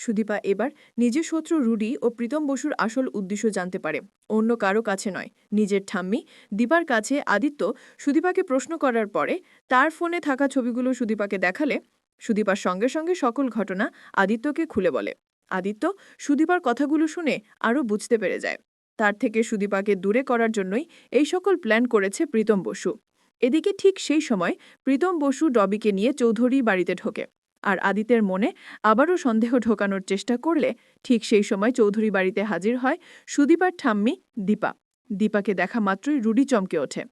সুদীপা এবার নিজের শত্রু রুডি ও প্রীতম বসুর আসল উদ্দেশ্য জানতে পারে। অন্য কারও কাছে নয়। নিজের ঠাম্মি, দীপার কাছে আদিত্য সুদীপাকে প্রশ্ন করার পরে তার ফোনে থাকা ছবিগুলো সুদীপাকে দেখালে সুদীপার সঙ্গে সঙ্গে সকল ঘটনা আদিত্যকে খুলে বলে। আদিত্য সুদীপার কথাগুলো শুনে আরও বুঝতে পেরে যায়। তার থেকে সুদীপাকে দূরে করার জন্যই এই সকল প্ল্যান করেছে প্রীতম বসু। এদিকে ঠিক সেই সময় প্রীতম বসু ডবিকে নিয়ে চৌধুরী বাড়িতে ঢোকে। আর আদিত্যের মনে আবারও সন্দেহ ঢোকানোর চেষ্টা করলে ঠিক সেই সময় চৌধুরী বাড়িতে হাজির হয় সুদীপার ঠাম্মি, দীপা। দীপাকে দেখা মাত্রই রুডি চমকে ওঠে।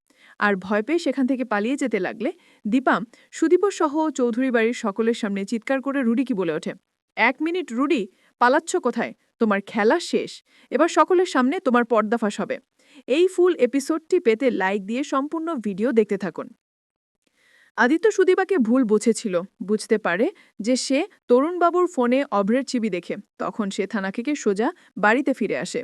আর ভয় পেয়ে সেখান থেকে পালিয়ে যেতে লাগলে দীপা, সুদীপ সহ চৌধুরী বাড়ির সকলের সামনে চিৎকার করে রুডি কি বলে ওঠে, এক মিনিট রুডি, পালাচ্ছ কোথায়? তোমার খেলা শেষ। এবার সকলের সামনে তোমার পর্দাফাশ হবে। এই ফুল এপিসোডটি পেতে লাইক দিয়ে সম্পূর্ণ ভিডিও দেখতে থাকুন। আদিত্য সুদীপাকে ভুল বুঝেছিল। বুঝতে পারে যে সে তরুণবাবুর ফোনে অভ্রের ছবি দেখে, তখন সে থানা থেকে সোজা বাড়িতে ফিরে আসে।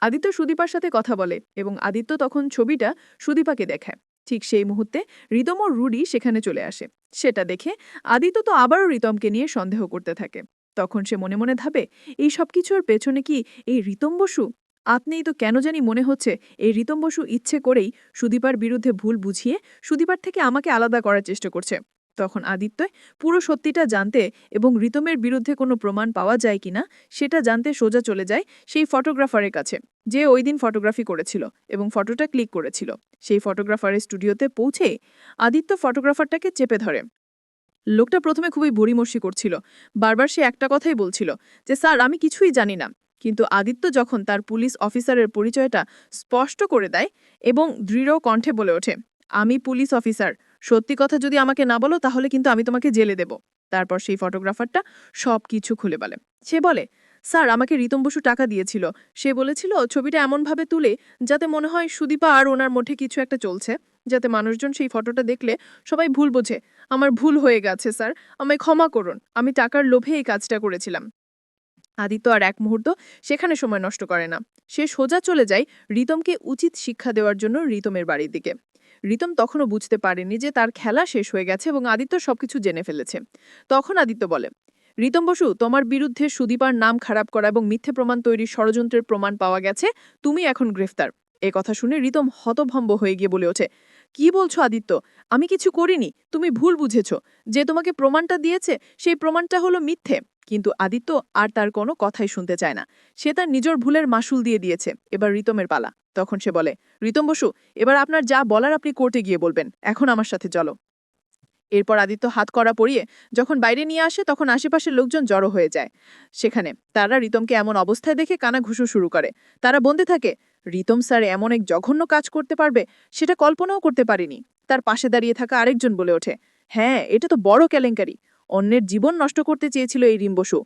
আদিত্য সুদীপার সাথে কথা বলে এবং আদিত্য তখন ছবিটা সুদীপাকে দেখায়। ঠিক সেই মুহূর্তে রিতম ও রুডি সেখানে চলে আসে। সেটা দেখে আদিত্য তো আবারও রিতমকে নিয়ে সন্দেহ করতে থাকে। তখন সে মনে মনে ভাবে, এই সব কিছুর পেছনে কি এই রিতম বসু আপনিই তো কেন জানি মনে হচ্ছে এই রিতম বসু ইচ্ছে করেই সুদীপার বিরুদ্ধে ভুল বুঝিয়ে সুদীপার থেকে আমাকে আলাদা করার চেষ্টা করছে। তখন আদিত্য পুরো সত্যিটা জানতে এবং রিতমের বিরুদ্ধে কোনো প্রমাণ পাওয়া যায় কিনা সেটা জানতে সোজা চলে যায় সেই ফটোগ্রাফারের কাছে। যে ওই দিন ফটোগ্রাফি করেছিল এবং ফটোটা ক্লিক করেছিল। সেই ফটোগ্রাফারের স্টুডিওতে পৌঁছে আদিত্য ফটোগ্রাফারটাকে চেপে ধরে। লোকটা প্রথমে খুবই বড়িমর্ষি করছিল। বারবার সে একটা কথাই বলছিল যে, স্যার, আমি কিছুই জানি না। কিন্তু আদিত্য যখন তার পুলিশ অফিসারের পরিচয়টা স্পষ্ট করে দেয় এবং দৃঢ় কণ্ঠে বলে ওঠে, আমি পুলিশ অফিসার। সত্যি কথা যদি আমাকে না বলো, তাহলে কিন্তু আমি তোমাকে জেলে দেব। তারপর সেই ফটোগ্রাফারটা সব কিছু খুলে বলে। সে বলে, স্যার, আমাকে রীতম বসু টাকা দিয়েছিল। সে বলেছিল, ছবিটা এমনভাবে তুলে যাতে মনে হয় সুদীপা আর ওনার মধ্যে কিছু একটা চলছে, যাতে মানুষজন সেই ফটোটা দেখলে সবাই ভুল বোঝে। আমার ভুল হয়ে গেছে, স্যার। আমায় ক্ষমা করুন। আমি টাকার লোভে এই কাজটা করেছিলাম। আদিত্য আর এক মুহূর্ত সেখানে সময় নষ্ট করে না। সে সোজা চলে যায় রিতমকে উচিত শিক্ষা দেওয়ার জন্য রিতমের বাড়ির দিকে। রিতম তখনও বুঝতে পারেনি যে তার খেলা শেষ হয়ে গেছে এবং আদিত্য সবকিছু জেনে ফেলেছে। তখন আদিত্য বলে, রিতম বসু, তোমার বিরুদ্ধে সুদীপার নাম খারাপ করা এবং মিথ্যে প্রমাণ তৈরির ষড়যন্ত্রের প্রমাণ পাওয়া গেছে। তুমি এখন গ্রেফতার। এ কথা শুনে রিতম হতভম্ব হয়ে গিয়ে বলে ওঠে কি বলছো আদিত্য? আমি কিছু করিনি। তুমি ভুল বুঝেছ। যে তোমাকে প্রমাণটা দিয়েছে, সেই প্রমাণটা হলো মিথ্যে। কিন্তু আদিত্য আর তার কোনো কথাই শুনতে চায় না। সে তার নিজের ভুলের মাসুল দিয়ে দিয়েছে। এবার রিতমের পালা। তখন সে বলে, রিতম বসু, এবার আপনার যা বলার আপনি কোর্টে গিয়ে বলবেন। এখন আমার সাথে চলো। এরপর আদিত্য হাত করা পরিয়ে যখন বাইরে নিয়ে আসে, তখন আশেপাশের লোকজন জড়ো হয়ে যায়। সেখানে তারা রিতমকে এমন অবস্থায় দেখে কানা ঘুষো শুরু করে। তারা বন্দে থাকে রিতম স্যার এমন এক জঘন্য কাজ করতে পারবে, সেটা কল্পনাও করতে পারিনি। তার পাশে দাঁড়িয়ে থাকা আরেকজন বলে ওঠে হ্যাঁ এটা তো বড় কেলেঙ্কারি। অন্যের জীবন নষ্ট করতে চেয়েছিল এই রিম বসু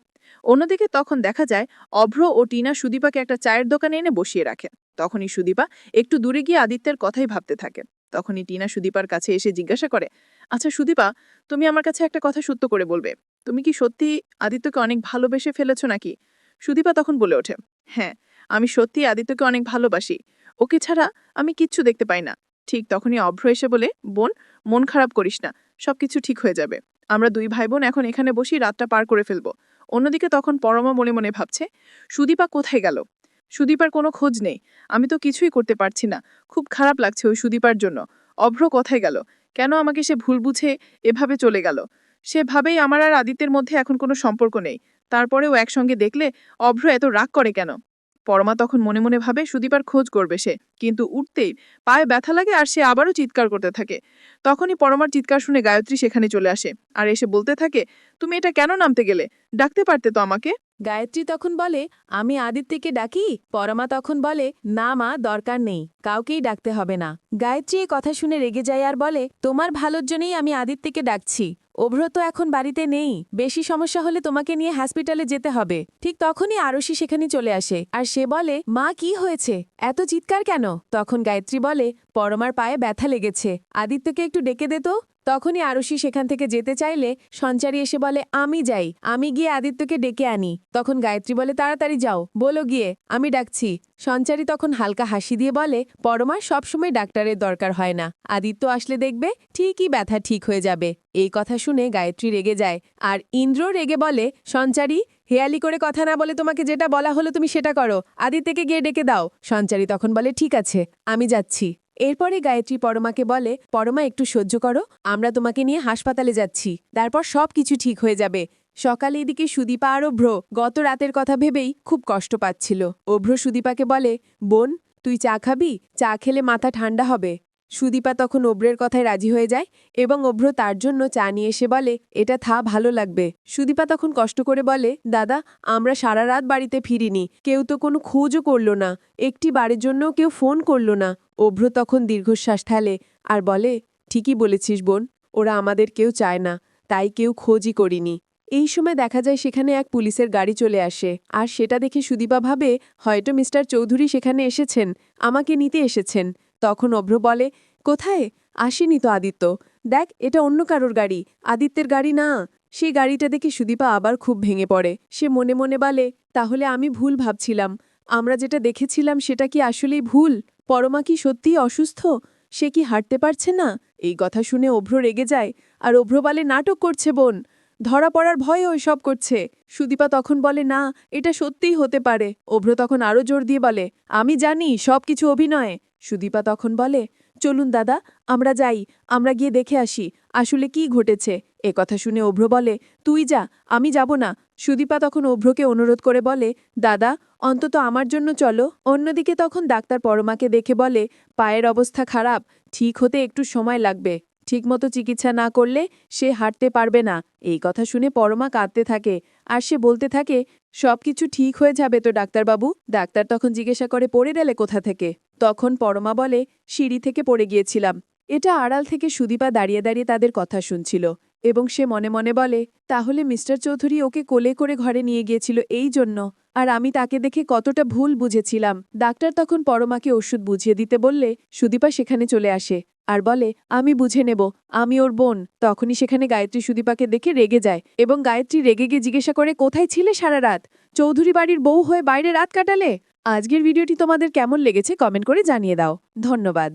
অন্যদিকে তখন দেখা যায়, অভ্র ও টিনা সুদীপাকে একটা চায়ের দোকানে এনে বসিয়ে রাখে। তখনই সুদীপা একটু দূরে গিয়ে আদিত্যের কথাই ভাবতে থাকে। তখনই টিনা সুদীপার কাছে এসে জিজ্ঞাসা করে আচ্ছা সুদীপা, তুমি আমার কাছে একটা কথা সত্য করে বলবে। তুমি কি সত্যি আদিত্যকে অনেক ভালোবেসে ফেলেছ নাকি? সুদীপা তখন বলে ওঠে হ্যাঁ আমি সত্যি আদিত্যকে অনেক ভালোবাসি। ওকে ছাড়া আমি কিচ্ছু দেখতে পাই না। ঠিক তখনই অভ্র এসে বলে, বোন, মন খারাপ করিস না, সবকিছু ঠিক হয়ে যাবে। আমরা দুই ভাই বোন এখন এখানে বসি রাতটা পার করে ফেলব। অন্যদিকে তখন পরমা মনে মনে ভাবছে, সুদীপা কোথায় গেল? সুদীপার কোনো খোঁজ নেই। আমি তো কিছুই করতে পারছি না। খুব খারাপ লাগছে ওই সুদীপার জন্য। অভ্র কোথায় গেল? কেন আমাকে সে ভুল বুঝে এভাবে চলে গেল? সে ভাবেই আমার আর আদিত্যের মধ্যে এখন কোনো সম্পর্ক নেই। তারপরেও একসঙ্গে দেখলে অভ্র এত রাগ করে কেন? পরমা তখন মনে মনে ভাবে সুদীপার খোঁজ করবে সে, কিন্তু উঠতেই পায়ে ব্যথা লাগে আর সে আবারও চিৎকার করতে থাকে। তখনই পরমার চিৎকার শুনে গায়ত্রী সেখানে চলে আসে আর এসে বলতে থাকে, তুমি এটা কেন নামতে গেলে? ডাকতে পারতে তো আমাকে? গায়ত্রী তখন বলে, আমি আদিত্যকে ডাকি? পরমা তখন বলে, না মা, দরকার নেই, কাউকেই ডাকতে হবে না। গায়ত্রী কথা শুনে রেগে যায় আর বলে, তোমার ভালোর জন্যই আমি আদিত্যকে ডাকছি। অভ্র তো এখন বাড়িতে নেই, বেশি সমস্যা হলে তোমাকে নিয়ে হসপিটালে যেতে হবে। ঠিক তখনই আরশি সেখানে চলে আসে, আর সে বলে, মা, কি হয়েছে? এত চিৎকার কেন? তখন গায়ত্রী বলে, পরমার পায়ে ব্যথা লেগেছে। আদিত্যকে একটু ডেকে দে তো। তখনই আরশি সেখান থেকে যেতে চাইলে সঞ্চারী এসে বলে, আমি যাই, আমি গিয়ে আদিত্যকে ডেকে আনি। তখন গায়ত্রী বলে, তাড়াতাড়ি যাও। বলো গিয়ে, আমি ডাকছি। সঞ্চারী তখন হালকা হাসি দিয়ে বলে পরমার সবসময় ডাক্তারের দরকার হয় না। আদিত্য আসলে দেখবে, ঠিকই ব্যথা ঠিক হয়ে যাবে। এই কথা শুনে গায়ত্রী রেগে যায়। আর ইন্দ্র রেগে বলে, সঞ্চারী, হেয়ালি করে কথা না বলে তোমাকে যেটা বলা হলো তুমি সেটা করো। আদিত্যকে গিয়ে ডেকে দাও। সঞ্চারী তখন বলে, ঠিক আছে, আমি যাচ্ছি। এরপরে গায়ত্রী পরমাকে বলে, পরমা, একটু সহ্য করো। আমরা তোমাকে নিয়ে হাসপাতালে যাচ্ছি। তারপর সব কিছু ঠিক হয়ে যাবে। সকালে এদিকে সুদীপা আর অভ্র গত রাতের কথা ভেবেই খুব কষ্ট পাচ্ছিল। অভ্র সুদীপাকে বলে, বোন, তুই চা খাবি? চা খেলে মাথা ঠান্ডা হবে। সুদীপা তখন অভ্রের কথায় রাজি হয়ে যায় এবং অভ্র তার জন্য চা নিয়ে এসে বলে, এটা থা, ভালো লাগবে। সুদীপা তখন কষ্ট করে বলে, দাদা, আমরা সারা রাত বাড়িতে ফিরিনি। কেউ তো কোনো খোঁজও করল না। একটি বারের জন্য কেউ ফোন করল না। অভ্র তখন দীর্ঘশ্বাস ঠেলে আর বলে, ঠিকই বলেছিস বোন, ওরা আমাদের কেউ চায় না, তাই কেউ খোঁজই করিনি। এই সময় দেখা যায় সেখানে এক পুলিশের গাড়ি চলে আসে। আর সেটা দেখে সুদীপা ভাবে, হয়তো মিস্টার চৌধুরী সেখানে এসেছেন, আমাকে নিতে এসেছেন। তখন অভ্র বলে, কোথায়? আসেনি তো আদিত্য। দেখ, এটা অন্য কারোর গাড়ি। আদিত্যের গাড়ি না। সেই গাড়িটা দেখে সুদীপা আবার খুব ভেঙে পড়ে। সে মনে মনে বলে, তাহলে আমি ভুল ভাবছিলাম। আমরা যেটা দেখেছিলাম সেটা কি আসলেই ভুল? পরমা কি সত্যিই অসুস্থ? সে কি হাঁটতে পারছে না? এই কথা শুনে অভ্র রেগে যায়। আর অভ্র বলে, নাটক করছে বোন। ধরা পড়ার ভয়ে ওই সব করছে। সুদীপা তখন বলে, না, এটা সত্যিই হতে পারে। অভ্র তখন আরও জোর দিয়ে বলে, আমি জানি সব কিছু অভিনয়। সুদীপা তখন বলে, চলুন দাদা, আমরা যাই, আমরা গিয়ে দেখে আসি, আসলে কি ঘটেছে? এ কথা শুনে অভ্র বলে, তুই যা, আমি যাব না। সুদীপা তখন অভ্রকে অনুরোধ করে বলে, দাদা, অন্তত আমার জন্য চলো। অন্যদিকে তখন ডাক্তার পরমাকে দেখে বলে, পায়ের অবস্থা খারাপ, ঠিক হতে একটু সময় লাগবে। ঠিকমতো চিকিৎসা না করলে সে হাঁটতে পারবে না। এই কথা শুনে পরমা কাঁদতে থাকে আর সে বলতে থাকে, সবকিছু ঠিক হয়ে যাবে তো, ডাক্তারবাবু। ডাক্তার তখন জিজ্ঞাসা করে, পড়ে গেলে কোথা থেকে? তখন পরমা বলে, সিঁড়ি থেকে পড়ে গিয়েছিলাম। এটা আড়াল থেকে সুদীপা দাঁড়িয়ে দাঁড়িয়ে তাদের কথা শুনছিল এবং সে মনে মনে বলে, তাহলে মিস্টার চৌধুরী ওকে কোলে করে ঘরে নিয়ে গিয়েছিল এই জন্য, আর আমি তাকে দেখে কতটা ভুল বুঝেছিলাম। ডাক্তার তখন পরমাকে ওষুধ বুঝিয়ে দিতে বললে, সুদীপা সেখানে চলে আসে। আর বলে, আমি বুঝে নেব, আমি ওর বোন। তখনই সেখানে গায়ত্রী সুদীপাকে দেখে রেগে যায় এবং গায়ত্রী রেগে গিয়ে জিজ্ঞাসা করে, কোথায় ছিলে সারা রাত? চৌধুরী বাড়ির বউ হয়ে বাইরে রাত কাটালে? আজকের ভিডিওটি তোমাদের কেমন লেগেছে কমেন্ট করে জানিয়ে দাও। ধন্যবাদ।